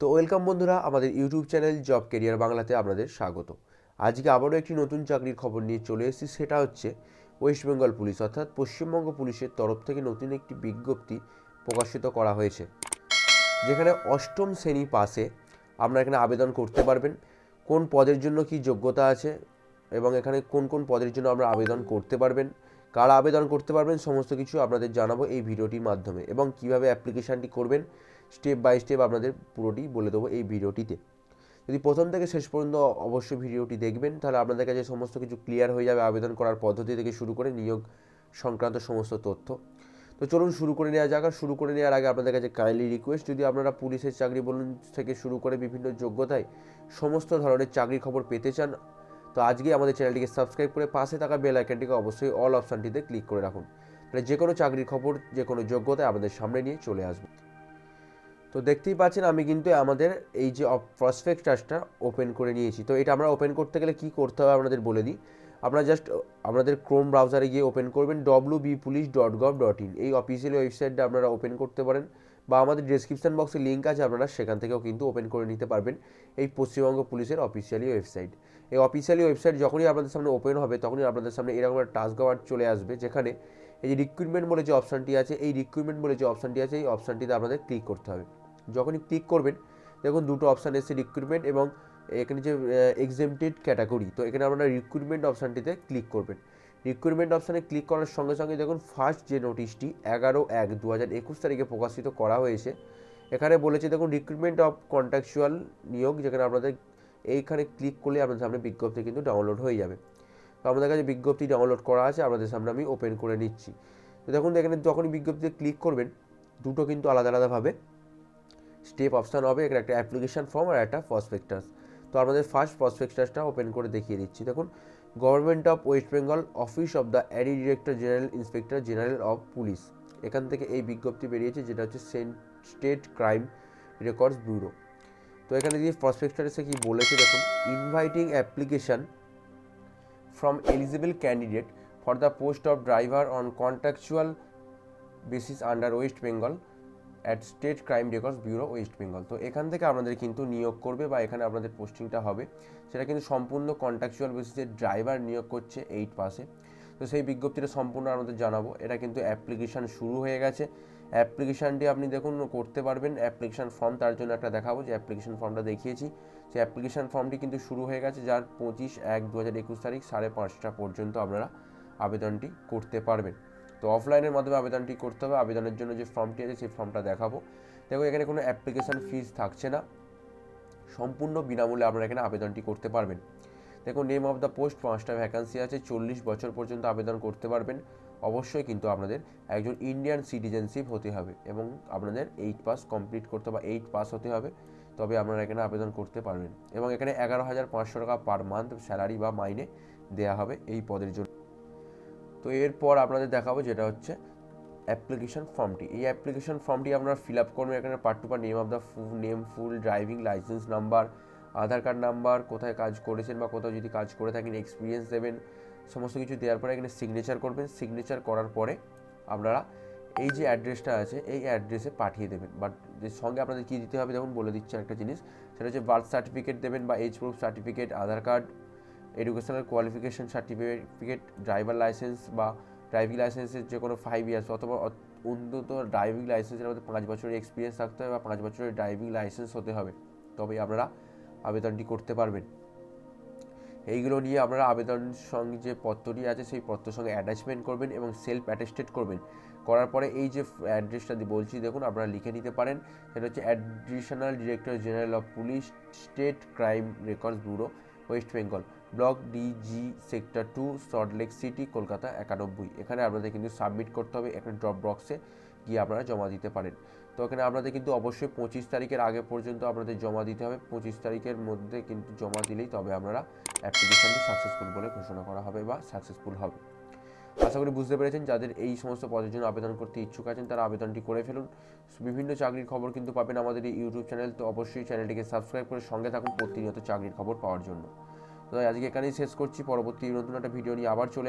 তো ওয়েলকাম বন্ধুরা, আমাদের ইউটিউব চ্যানেল জব কেরিয়ার বাংলাতে আপনাদের স্বাগত। আজকে আবারও একটি নতুন চাকরির খবর নিয়ে চলে এসেছি, সেটা হচ্ছে ওয়েস্ট বেঙ্গল পুলিশ, অর্থাৎ পশ্চিমবঙ্গ পুলিশের তরফ থেকে নতুন একটি বিজ্ঞপ্তি প্রকাশিত করা হয়েছে, যেখানে অষ্টম শ্রেণি পাশে আপনারা এখানে আবেদন করতে পারবেন, কোন পদের জন্য কি যোগ্যতা আছে এবং এখানে কোন কোন পদের জন্য আমরা আবেদন করতে পারবেন, কারা আবেদন করতে পারবেন, সমস্ত কিছু আপনাদের জানাব এই ভিডিওটির মাধ্যমে এবং কীভাবে অ্যাপ্লিকেশানটি করবেন স্টেপ বাই স্টেপ আপনাদের পুরোটি বলে দেবো এই ভিডিওটিতে। যদি প্রথম থেকে শেষ পর্যন্ত অবশ্যই ভিডিওটি দেখবেন, তাহলে আপনাদের কাছে সমস্ত কিছু ক্লিয়ার হয়ে যাবে আবেদন করার পদ্ধতি থেকে শুরু করে নিয়োগ সংক্রান্ত সমস্ত তথ্য। তো চলুন শুরু করে নেওয়া যাক, আর শুরু করে নেওয়ার আগে আপনাদের কাছে কাইন্ডলি রিকোয়েস্ট যদি আপনারা পুলিশের চাকরি বলুন থেকে শুরু করে বিভিন্ন যোগ্যতায় সমস্ত ধরনের চাকরি খবর পেতে চান, তো আজকে আমাদের চ্যানেলটিকে সাবস্ক্রাইব করে পাশে থাকা বেল আইকনটিকে অবশ্যই অল অপশানটিতে ক্লিক করে রাখুন। তাহলে যে কোনো চাকরির খবর যে কোনো যোগ্যতায় আমাদের সামনে নিয়ে চলে আসব। তো দেখতেই পাচ্ছেন, আমি কিন্তু আমাদের এই যে প্রসপেক্টাসটা ওপেন করে নিয়েছি। তো এটা আমরা ওপেন করতে গেলে কি করতে হবে আপনাদের বলে দিই। আপনারা জাস্ট আপনাদের ক্রোম ব্রাউজারে গিয়ে ওপেন করবেন W B police dot gov dot in এই অফিসিয়াল ওয়েবসাইটটা আপনারা ওপেন করতে পারেন বা আমাদের ডিসক্রিপশন বক্সে লিঙ্ক আছে, আপনারা সেখান থেকেও কিন্তু ওপেন করে নিতে পারবেন এই পশ্চিমবঙ্গ পুলিশের অফিসিয়ালি ওয়েবসাইট এই অফিসিয়ালি ওয়েবসাইট যখনই আপনাদের সামনে ওপেন হবে, তখনই আপনাদের সামনে এরকম একটা টাস্ক গাওয়ার চলে আসবে, যেখানে এই যে রিক্রুটমেন্ট বলে যে অপশানটি আছে, এই রিক্রুটমেন্ট বলে যে অপশানটি আছে, এই অপশানটিতে আপনাদের ক্লিক করতে হবে। যখনই ক্লিক করবেন, দেখুন দুটো অপশান এসেছে রিক্রুটমেন্ট এবং এখানে যে এক্সেমটেড ক্যাটাগরি তো এখানে আপনারা রিক্রুটমেন্ট অপশানটিতে ক্লিক করবেন। রিক্রুটমেন্ট অপশানে ক্লিক করার সঙ্গে সঙ্গে দেখুন ফার্স্ট যে নোটিশটি এগারো এক দু হাজার একুশ তারিখে প্রকাশিত করা হয়েছে। এখানে বলেছে দেখুন রিক্রুটমেন্ট অফ কন্ট্রাকচুয়াল নিয়োগ, যেখানে আপনাদের এইখানে ক্লিক করলে আপনাদের সামনে বিজ্ঞপ্তি কিন্তু ডাউনলোড হয়ে যাবে। তো আমাদের কাছে বিজ্ঞপ্তি ডাউনলোড করা আছে, আপনাদের সামনে আমি ওপেন করে নিচ্ছি। তো দেখুন এখানে যখনই বিজ্ঞপ্তিতে ক্লিক করবেন, দুটো কিন্তু আলাদা আলাদাভাবে স্টেপ অপশান হবে, এখানে একটা অ্যাপ্লিকেশান ফর্ম আর একটা প্রসপেক্টাস তো আমাদের ফার্স্ট প্রসপেক্টাসটা ওপেন করে দেখিয়ে দিচ্ছি। দেখুন government of West Bengal office of the Adi director general inspector general of police এখান থেকে এই বিজ্ঞপ্তি বেরিয়েছে, যেটা হচ্ছে সেন্ট স্টেট ক্রাইম রেকর্ডস ব্যুরো তো এখানে দিয়ে প্রসপেক্টাসে কি বলেছে, দেখুন inviting application from eligible candidate for the post of driver on contractual basis under West Bengal at state crime records bureau West Bengal তো এখান থেকে আপনাদের কিন্তু নিয়োগ করবে বা এখানে আপনাদের পোস্টিংটা হবে। সেটা কিন্তু সম্পূর্ণ কন্ট্রাকচুয়াল বেসিসে ড্রাইভার নিয়োগ করছে এইট পাসে তো সেই বিজ্ঞপ্তিটা সম্পূর্ণ আমাদের জানাব। এটা কিন্তু অ্যাপ্লিকেশান শুরু হয়ে গেছে। অ্যাপ্লিকেশানটি আপনি দেখুন, করতে পারবেন। অ্যাপ্লিকেশান ফর্ম তার জন্য একটা দেখাবো যে অ্যাপ্লিকেশান ফর্মটা দেখিয়েছি। সেই অ্যাপ্লিকেশান ফর্মটি কিন্তু শুরু হয়ে গেছে যার পঁচিশ এক দু হাজার একুশ তারিখ সাড়ে পাঁচটা পর্যন্ত আপনারা আবেদনটি করতে পারবেন। তো অফলাইনের মাধ্যমে আবেদনটি করতে হবে। আবেদনের জন্য যে ফর্মটি আছে, সেই ফর্মটা দেখাবো। দেখো, এখানে কোনো অ্যাপ্লিকেশান ফিস থাকছে না। সম্পূর্ণ বিনামূল্যে আপনারা এখানে আবেদনটি করতে পারবেন। দেখুন নেম অফ দ্য পোস্ট পাঁচটা ভ্যাকান্সি আছে। চল্লিশ বছর পর্যন্ত আবেদন করতে পারবেন। অবশ্যই কিন্তু আপনাদের একজন ইন্ডিয়ান সিটিজেনশিপ হতে হবে এবং আপনাদের এইট পাস কমপ্লিট করতে বা এইট পাস হতে হবে। তবে আপনারা এখানে আবেদন করতে পারবেন এবং এখানে এগারো হাজার পাঁচশো টাকা পার মান্থ স্যালারি বা মাইনে দেওয়া হবে এই পদের জন্য। তো এরপর আপনাদের দেখাবো যেটা হচ্ছে অ্যাপ্লিকেশন ফর্মটি এই অ্যাপ্লিকেশন ফর্মটি আপনারা ফিল আপ করবেন এখানে part two part name of the name full driving license number Aadhaar card number কোথায় কাজ করেছেন বা কোথাও যদি কাজ করে থাকেন এক্সপিরিয়েন্স দেবেন, সমস্ত কিছু দেওয়ার পরে এখানে সিগনেচার করবেন। সিগনেচার করার পরে আপনারা এই যে অ্যাড্রেসটা আছে, এই অ্যাড্রেসে পাঠিয়ে দেবেন। বাট সঙ্গে আপনাদের কী দিতে হবে দেখুন, বলে দিচ্ছে একটা জিনিস। সেটা হচ্ছে বার্থ সার্টিফিকেট দেবেন বা age proof certificate Aadhaar card educational qualification certificate driver license বা ড্রাইভিং লাইসেন্সের যে কোনো ফাইভ ইয়ার্স অথবা অন্তত ড্রাইভিং লাইসেন্সের মধ্যে পাঁচ বছরের এক্সপিরিয়েন্স থাকতে হবে বা পাঁচ বছরের ড্রাইভিং লাইসেন্স হতে হবে। তবেই আপনারা আবেদনটি করতে পারবেন। এইগুলো নিয়ে আপনারা আবেদন সঙ্গে যে পত্রটি আছে, সেই পত্রের সঙ্গে অ্যাটাচমেন্ট করবেন এবং সেলফ অ্যাটেস্টেড করবেন। করার পরে এই যে অ্যাড্রেসটা বলছি, দেখুন, আপনারা লিখে নিতে পারেন। সেটা হচ্ছে additional director general of police state crime records bureau West Bengal block DG sector two Salt Lake city, Kolkata একানব্বই। এখানে আপনাদের কিন্তু সাবমিট করতে হবে এখানে ড্রপ বক্সে গিয়ে আপনারা জমা দিতে পারেন। তো এখানে আপনাদের কিন্তু অবশ্যই পঁচিশ তারিখের আগে পর্যন্ত আপনাদের জমা দিতে হবে। পঁচিশ তারিখের মধ্যে কিন্তু জমা দিলেই তবে আপনারা অ্যাপ্লিকেশানটি সাকসেসফুল বলে ঘোষণা করা হবে বা সাকসেসফুল হবে। আশা করি বুঝতে পেরেছেন, যাদের এই সমস্ত পদের জন্য আবেদন করতে ইচ্ছুক আছেন তারা আবেদনটি করে ফেলুন। বিভিন্ন চাকরির খবর কিন্তু পাবেন আমাদের এই ইউটিউব চ্যানেল, তো অবশ্যই চ্যানেলটিকে সাবস্ক্রাইব করে সঙ্গে থাকুন প্রতিনিয়ত চাকরির খবর পাওয়ার জন্য। তো আজকে এখানেই শেষ করছি। পরবর্তী নতুন একটা ভিডিও নিয়ে আবার চলে